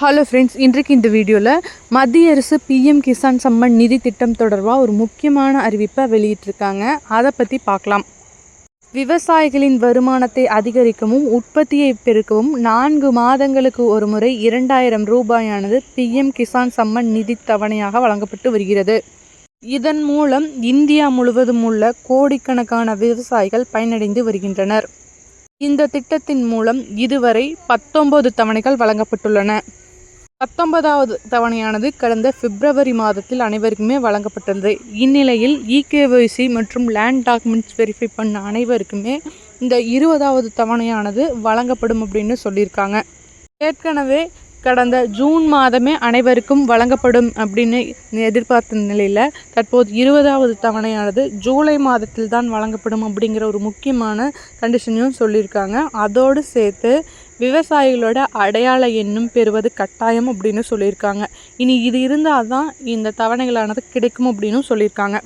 Hello friends இன்றைக்கு இந்த வீடியோவில் மத்திய அரசு பிஎம் கிசான் சம்மன் நிதி திட்டம் தொடர்பாக ஒரு முக்கியமான அறிவிப்பை வெளியிட்டிருக்காங்க. அதை பற்றி பார்க்கலாம் விவசாயிகளின் வருமானத்தை அதிகரிக்கவும் உற்பத்தியை பெருக்கவும் நான்கு மாதங்களுக்கு ஒரு முறை இரண்டாயிரம் ரூபாயானது பிஎம் கிசான் சம்மன் நிதி தவணையாக வழங்கப்பட்டு வருகிறது. இதன் மூலம் இந்தியா முழுவதும் உள்ள கோடிக்கணக்கான விவசாயிகள் பயனடைந்து வருகின்றனர். இந்த திட்டத்தின் மூலம் இதுவரை பத்தொன்பது தவணைகள் வழங்கப்பட்டுள்ளன. பத்தொன்பதாவது தவணையானது கடந்த பிப்ரவரி மாதத்தில் அனைவருக்குமே வழங்கப்பட்டது இந்நிலையில் இகேஒய்சி மற்றும் லேண்ட் டாக்குமெண்ட்ஸ் வெரிஃபை பண்ண அனைவருக்குமே இந்த இருபதாவது தவணையானது வழங்கப்படும் அப்படின்னு சொல்லியிருக்காங்க. ஏற்கனவே கடந்த ஜூன் மாதமே அனைவருக்கும் வழங்கப்படும் அப்படின்னு எதிர்பார்த்த நிலையில் தற்போது இருபதாவது தவணையானது ஜூலை மாதத்தில் தான் வழங்கப்படும் அப்படிங்கிற ஒரு முக்கியமான கண்டிஷனையும் சொல்லியிருக்காங்க. அதோடு சேர்த்து விவசாயிகளோட அடையாள எண்ணும் பெறுவது கட்டாயம் அப்படின்னு சொல்லியிருக்காங்க. இனி இது இருந்தால் தான் இந்த தவணைகளானது கிடைக்கும் அப்படின்னு சொல்லியிருக்காங்க.